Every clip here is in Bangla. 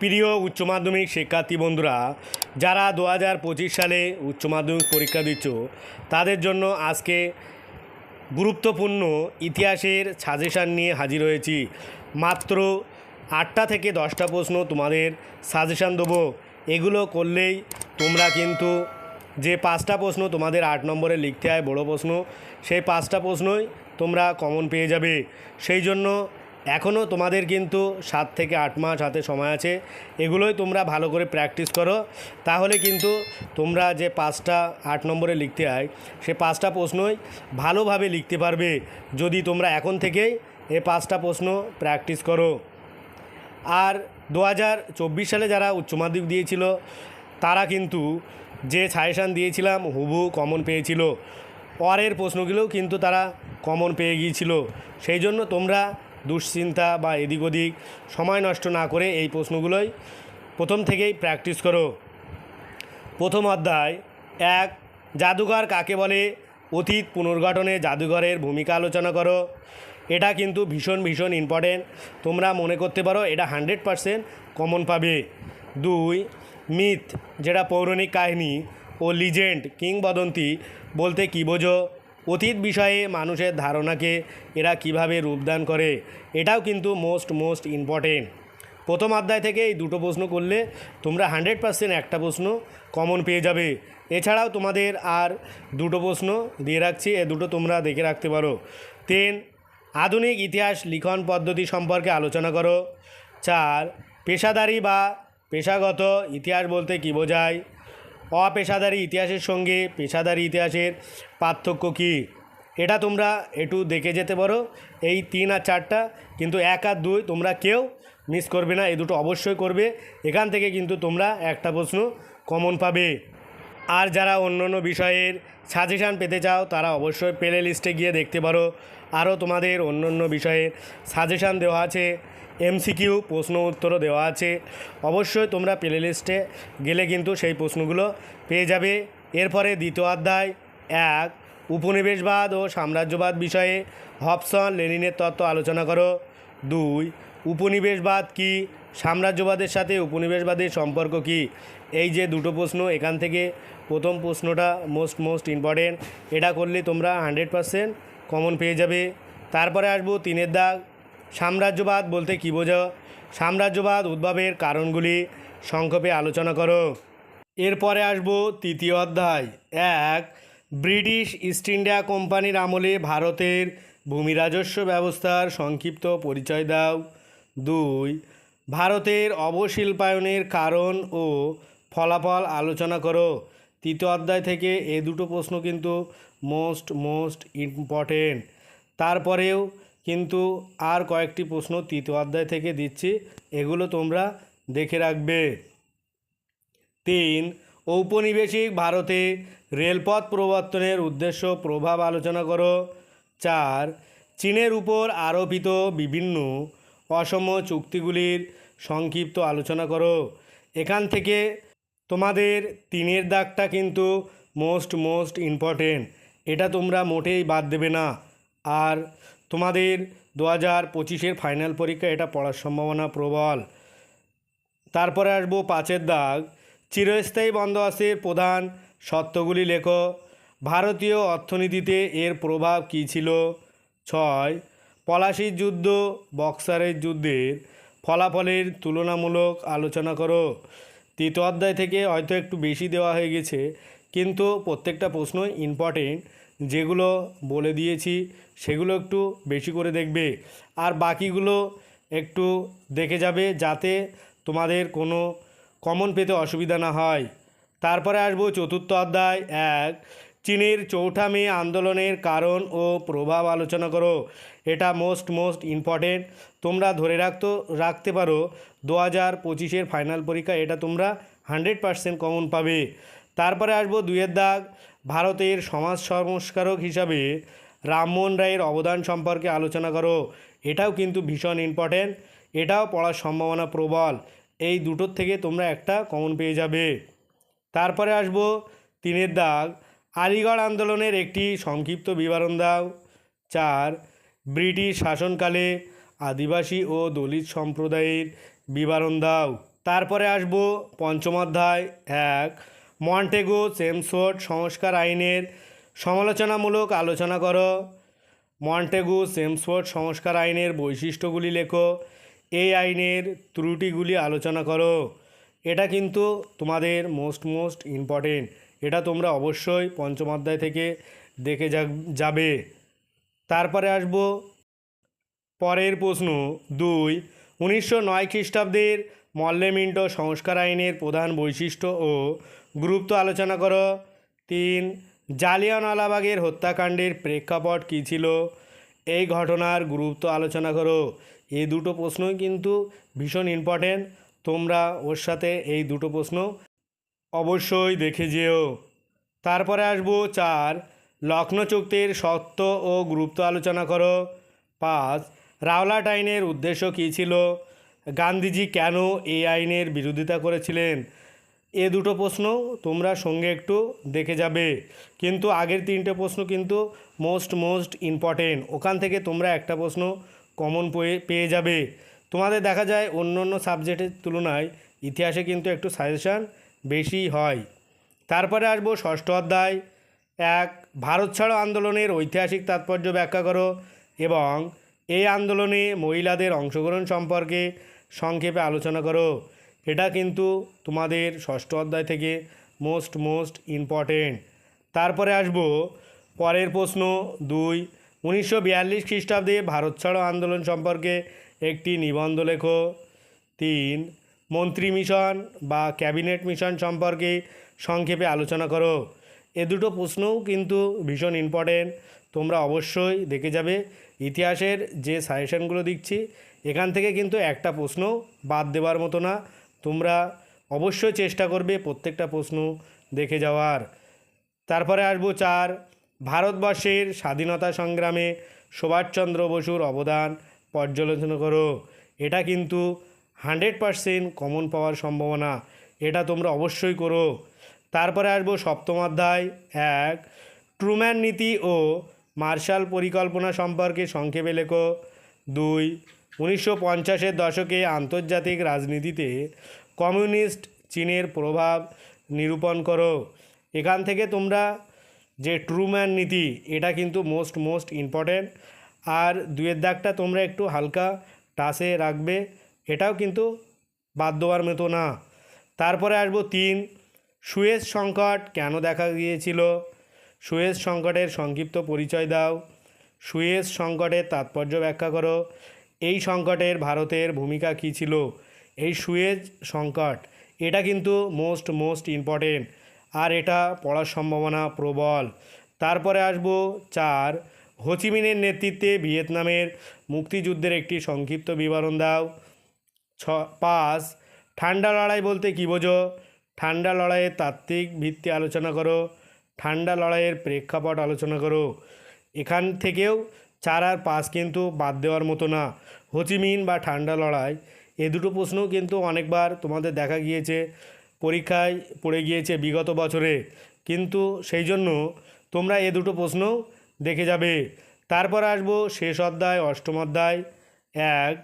প্রিয় উচ্চ মাধ্যমিক শিক্ষার্থী বন্ধুরা, যারা দু হাজার পঁচিশ সালে উচ্চ মাধ্যমিক পরীক্ষা দিচ্ছ, তাদের জন্য আজকে গুরুত্বপূর্ণ ইতিহাসের সাজেশান নিয়ে হাজির হয়েছি। মাত্র আটটা থেকে দশটা প্রশ্ন তোমাদের সাজেশান দেবো। এগুলো করলেই তোমরা কিন্তু যে পাঁচটা প্রশ্ন তোমাদের আট নম্বরে লিখতে হয়, বড় প্রশ্ন, সেই পাঁচটা প্রশ্নই তোমরা কমন পেয়ে যাবে। সেই জন্য এখনও তোমাদের কিন্তু সাত থেকে আট মাস হাতে সময় আছে। এগুলোই তোমরা ভালো করে প্র্যাকটিস করো। তাহলে কিন্তু তোমরা যে পাঁচটা আট নম্বরে লিখতে হয়, সে পাঁচটা প্রশ্নই ভালোভাবে লিখতে পারবে। যদি তোমরা এখন থেকেই এই পাঁচটা প্রশ্ন প্র্যাকটিস করো। আর দু হাজার চব্বিশ সালে যারা উচ্চ মাধ্যমিক দিয়েছিল, তারা কিন্তু যে সাজেশান দিয়েছিলাম হুবু কমন পেয়েছিল। পরের প্রশ্নগুলোও কিন্তু তারা কমন পেয়ে গিয়েছিল। সেই জন্য তোমরা দুশ্চিন্তা বা এদিক ওদিক সময় নষ্ট না করে এই প্রশ্নগুলোই প্রথম থেকেই প্র্যাকটিস করো। প্রথম অধ্যায়, এক, জাদুঘর কাকে বলে? অতীত পুনর্গঠনে জাদুঘরের ভূমিকা আলোচনা করো। এটা কিন্তু ভীষণ ভীষণ ইম্পর্টেন্ট তোমরা মনে করতে পারো এটা হান্ড্রেড পারসেন্ট কমন পাবে। দুই মিথ যেটা পৌরাণিক কাহিনী ও লিজেন্ড কিংবদন্তি বলতে কী বোঝো? অতীত বিষয়ে মানুষের ধারণাকে এরা কীভাবে রূপদান করে, এটাও কিন্তু মোস্ট মোস্ট ইম্পর্টেন্ট প্রথম অধ্যায় থেকে এই দুটো প্রশ্ন করলে তোমরা হান্ড্রেড পার্সেন্ট একটা প্রশ্ন কমন পেয়ে যাবে। এছাড়াও তোমাদের আর দুটো প্রশ্ন দিয়ে রাখছি, এ দুটো তোমরা দেখে রাখতে পারো। তিন, আধুনিক ইতিহাস লিখন পদ্ধতি সম্পর্কে আলোচনা করো। চার, পেশাদারি বা পেশাগত ইতিহাস বলতে কী বোঝায়? অপেশাদারি ইতিহাসের সঙ্গে পেশাদারি ইতিহাসের পার্থক্য কী? এটা তোমরা একটু দেখে যেতে পারো। এই তিন আর চারটা কিন্তু এক আর দুই তোমরা কেউ মিস করবে না, এই দুটো অবশ্যই করবে। এখান থেকে কিন্তু তোমরা একটা প্রশ্ন কমন পাবে। আর যারা অন্য অন্য বিষয়ের সাজেশান পেতে চাও, তারা অবশ্যই প্লে লিস্টে গিয়ে দেখতে পারো। আরও তোমাদের অন্য অন্য বিষয়ের সাজেশান দেওয়া আছে। এমসিকিউ প্রশ্ন উত্তরও দেওয়া আছে। অবশ্যই তোমরা প্লে লিস্টে গেলে কিন্তু সেই প্রশ্নগুলো পেয়ে যাবে। এরপরে দ্বিতীয় অধ্যায় এক, উপনিবেশবাদ ও সাম্রাজ্যবাদ বিষয়ে হবসন লেনিনের তত্ত্ব আলোচনা করো। দুই, উপনিবেশবাদ কি? সাম্রাজ্যবাদের সাথে উপনিবেশবাদের সম্পর্ক কি? এই যে দুটো প্রশ্ন, এখান থেকে প্রথম প্রশ্নটা মোস্ট মোস্ট ইম্পর্টেন্ট। এটা করলে তোমরা হান্ড্রেড পারসেন্ট কমন পেয়ে যাবে। তারপরে আসব তিনের দাগ। সাম্রাজ্যবাদ বলতে কী বোঝো? সাম্রাজ্যবাদ উদ্ভবের কারণগুলি সংক্ষেপে আলোচনা করো। এরপরে আসব তৃতীয় অধ্যায়। এক, ব্রিটিশ ইস্ট ইন্ডিয়া কোম্পানির আমলে ভারতের ভূমি রাজস্ব ব্যবস্থার সংক্ষিপ্ত পরিচয় দাও। দুই, ভারতের অবশিল্পায়নের কারণ ও ফলাফল আলোচনা করো। তৃতীয় অধ্যায় থেকে এ দুটো প্রশ্ন কিন্তু মোস্ট মোস্ট ইম্পর্টেন্ট তারপরেও কিন্তু আর কয়েকটি প্রশ্ন তৃতীয় অধ্যায় থেকে দিচ্ছি। এগুলো তোমরা দেখে রাখবে। তিন, ঔপনিবেশিক ভারতে রেলপথ প্রবর্তনের উদ্দেশ্য প্রভাব আলোচনা করো। চার, চীনের উপর আরোপিত বিভিন্ন অসম চুক্তিগুলির সংক্ষিপ্ত আলোচনা করো। এখান থেকে তোমাদের তিনের দাগটা কিন্তু মোস্ট মোস্ট ইম্পর্টেন্ট। এটা তোমরা মোটেই বাদ দেবে না। আর তোমাদের দু হাজার পঁচিশের ফাইনাল পরীক্ষা, এটা পড়ার সম্ভাবনা প্রবল। তারপরে আসব পাঁচের দাগ। চিরস্থায়ী বন্দোবস্তের প্রধান সত্যগুলি লেখো। ভারতীয় অর্থনীতিতে এর প্রভাব কী ছিল? ছয়, পলাশির যুদ্ধ, বক্সারের যুদ্ধের ফলাফলের তুলনামূলক আলোচনা করো। তৃতীয় অধ্যায় থেকে হয়তো একটু বেশি দেওয়া হয়ে গেছে, কিন্তু প্রত্যেকটা প্রশ্নই ইম্পর্টেন্ট যেগুলো বলে দিয়েছি, সেগুলো একটু বেশি করে দেখবে। আর বাকিগুলো একটু দেখে যাবে যাতে তোমাদের কোনো কমন পেতে অসুবিধা না হয়। তারপরে আসব চতুর্থ অধ্যায় এক, চীনের চৌঠা মে আন্দোলনের কারণ ও প্রভাব আলোচনা করো। এটা মোস্ট মোস্ট ইম্পর্টেন্ট তোমরা ধরে রাখতো, রাখতে পারো দু হাজার পঁচিশের ফাইনাল পরীক্ষা, এটা তোমরা হান্ড্রেড পারসেন্ট কমন পাবে। তারপরে আসব দুইয়ের দাগ ভারতের সমাজ সংস্কারক হিসাবে রামমোহন রায়ের অবদান সম্পর্কে আলোচনা করো। এটাও কিন্তু ভীষণ ইম্পর্টেন্ট এটাও পড়ার সম্ভাবনা প্রবল। এই দুটোর থেকে তোমরা একটা কমন পেয়ে যাবে। তারপরে আসব তিনের দাগ। আলিগড় আন্দোলনের একটি সংক্ষিপ্ত বিবরণ দাও। চার, ব্রিটিশ শাসনকালে আদিবাসী ও দলিত সম্প্রদায়ের বিবরণ দাও। তারপরে আসব পঞ্চমাধ্যায় এক মন্টেগো সেমসোট সংস্কার আইনের সমালোচনামূলক আলোচনা করো। মন্টেগু সেমসফোর্ড সংস্কার আইনের বৈশিষ্ট্যগুলি লেখো। এই আইনের ত্রুটিগুলি আলোচনা করো। এটা কিন্তু তোমাদের মোস্ট মোস্ট ইম্পর্টেন্ট এটা তোমরা অবশ্যই পঞ্চম অধ্যায় থেকে দেখে যাবে। তারপরে আসব পরের প্রশ্ন দুই। উনিশশো নয় খ্রিস্টাব্দের মল্লেমিন্টো সংস্কার আইনের প্রধান বৈশিষ্ট্য ও গুরুত্ব আলোচনা করো। তিন, জালিয়ানওয়ালাবাগের হত্যাকাণ্ডের প্রেক্ষাপট কী ছিল? এই ঘটনার গুরুত্ব আলোচনা করো। এই দুটো প্রশ্নই কিন্তু ভীষণ ইম্পর্টেন্ট তোমরা ওর সাথে এই দুটো প্রশ্ন অবশ্যই দেখে যেও। তারপরে আসব চার লক্ষ্ণৌ চুক্তির সত্য ও গুরুত্ব আলোচনা করো। পাঁচ, রাওলাট আইনের উদ্দেশ্য কী ছিল? গান্ধীজি কেন এই আইনের বিরোধিতা করেছিলেন? এ দুটো প্রশ্ন তোমরা সঙ্গে একটু দেখে যাবে। কিন্তু আগের তিনটে প্রশ্ন কিন্তু মোস্ট মোস্ট ইম্পর্টেন্ট ওখান থেকে তোমরা একটা প্রশ্ন কমন পেয়ে যাবে। তোমাদের দেখা যায় অন্য অন্য সাবজেক্টের তুলনায় ইতিহাসে কিন্তু একটু সাজেশান বেশি হয়। তারপরে আসব ষষ্ঠ অধ্যায়। এক, ভারত ছাড়ো আন্দোলনের ঐতিহাসিক তাৎপর্য ব্যাখ্যা করো এবং এই আন্দোলনে মহিলাদের অংশগ্রহণ সম্পর্কে সংক্ষেপে আলোচনা করো। এটা কিন্তু তোমাদের ষষ্ঠ অধ্যায় থেকে মোস্ট মোস্ট ইম্পর্টেন্ট তারপরে আসব পরের প্রশ্ন দুই। উনিশশো বিয়াল্লিশ খ্রিস্টাব্দে ভারত ছাড়ো আন্দোলন সম্পর্কে একটি নিবন্ধ লেখো। তিন, মন্ত্রী মিশন বা ক্যাবিনেট মিশন সম্পর্কে সংক্ষেপে আলোচনা করো। এ দুটো প্রশ্নও কিন্তু ভীষণ ইম্পর্টেন্ট তোমরা অবশ্যই দেখে যাবে ইতিহাসের যে সাজেশনগুলো দিচ্ছি, এখান থেকে কিন্তু একটা প্রশ্ন বাদ দেওয়ার মতো না। তোমরা অবশ্যই চেষ্টা করবে প্রত্যেকটা প্রশ্ন দেখে যাওয়ার। তারপরে আসব চার, ভারতবর্ষের স্বাধীনতা সংগ্রামে সুভাষচন্দ্র বসুর অবদান পর্যালোচনা করো। এটা কিন্তু হান্ড্রেড পারসেন্ট কমন পাওয়ার সম্ভাবনা, এটা তোমরা অবশ্যই করো। তারপরে আসব সপ্তম অধ্যায়, এক, ট্রুম্যান নীতি ও মার্শাল পরিকল্পনা সম্পর্কে সংক্ষেপে লেখো। দুই উনিশশো পঞ্চাশের দশকে আন্তর্জাতিক রাজনীতিতে কমিউনিস্ট চীনের প্রভাব নিরূপণ করো। এখান থেকে তোমরা যে ট্রুম্যান নীতি, এটা কিন্তু মোস্ট মোস্ট ইম্পর্ট্যান্ট আর দুয়ের দাগটা তোমরা একটু হালকা টাসে রাখবে, এটাও কিন্তু বাদ দেওয়ার মতো না। তারপরে আসব তিন, সুয়েজ সংকট কেন দেখা গিয়েছিল? সুয়েজ সংকটের সংক্ষিপ্ত পরিচয় দাও। সুয়েজ সংকটের তাৎপর্য ব্যাখ্যা করো। এই সংকটের ভারতের ভূমিকা কী ছিল? এই সুয়েজ সংকট, এটা কিন্তু মোস্ট মোস্ট ইম্পর্টেন্ট আর এটা পড়ার সম্ভাবনা প্রবল। তারপরে আসব চার হোচিমিনের নেতৃত্বে ভিয়েতনামের মুক্তিযুদ্ধের একটি সংক্ষিপ্ত বিবরণ দাও। ছ, পাঁচ, ঠান্ডা লড়াই বলতে কী বোঝো? ঠান্ডা লড়াইয়ের তাত্ত্বিক ভিত্তি আলোচনা করো। ঠান্ডা লড়াইয়ের প্রেক্ষাপট আলোচনা করো। এখান থেকেও চার আর পাঁচ কিন্তু বাদ দেওয়ার মতো না। হোচিমিন বা ঠান্ডা লড়াই, এ দুটো প্রশ্নও কিন্তু অনেকবার তোমাদের দেখা গিয়েছে, পরীক্ষায় পড়ে গিয়েছে বিগত বছরে। কিন্তু সেই জন্য তোমরা এ দুটো প্রশ্ন দেখে যাবে। তারপর আসব শেষ অধ্যায়, অষ্টম অধ্যায়। এক,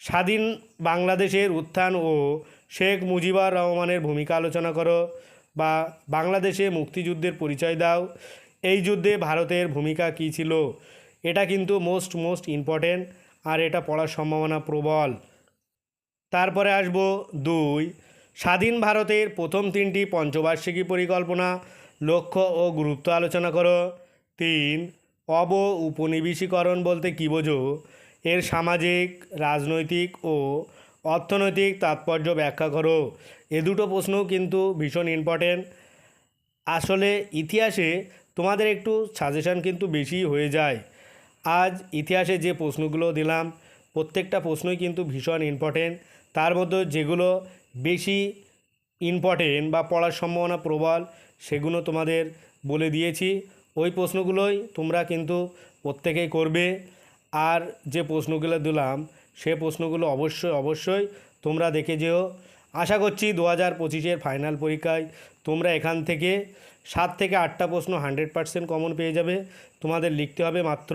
স্বাধীন বাংলাদেশের উত্থান ও শেখ মুজিবুর রহমানের ভূমিকা আলোচনা করো বা বাংলাদেশে মুক্তিযুদ্ধের পরিচয় দাও। এই যুদ্ধে ভারতের ভূমিকা কী ছিল? এটা কিন্তু মোস্ট মোস্ট ইম্পর্টেন্ট আর এটা পড়ার সম্ভাবনা প্রবল। তারপরে আসব দুই, স্বাধীন ভারতের প্রথম তিনটি পঞ্চবার্ষিকী পরিকল্পনা, লক্ষ্য ও গুরুত্ব আলোচনা করো। তিন অব উপনিবেশীকরণ বলতে কী বোঝো? এর সামাজিক, রাজনৈতিক ও অর্থনৈতিক তাৎপর্য ব্যাখ্যা করো। এ দুটো প্রশ্নও কিন্তু ভীষণ ইম্পর্টেন্ট আসলে ইতিহাসে তোমাদের একটু সাজেশান কিন্তু বেশি হয়ে যায়। আজ ইতিহাসে যে প্রশ্নগুলো দিলাম, প্রত্যেকটা প্রশ্নই কিন্তু ভীষণ ইম্পর্টেন্ট তার মধ্যে যেগুলো বেশি ইম্পর্টেন্ট বা পড়ার সম্ভাবনা প্রবল, সেগুলো তোমাদের বলে দিয়েছি। ওই প্রশ্নগুলোই তোমরা কিন্তু প্রত্যেকেই করবে। আর যে প্রশ্নগুলো দিলাম, সে প্রশ্নগুলো অবশ্যই অবশ্যই তোমরা দেখে যেও। আশা করছি দু হাজার পঁচিশের ফাইনাল পরীক্ষায় তোমরা এখান থেকে সাত থেকে আটটা প্রশ্ন হান্ড্রেড পার্সেন্ট কমন পেয়ে যাবে। তোমাদের লিখতে হবে মাত্র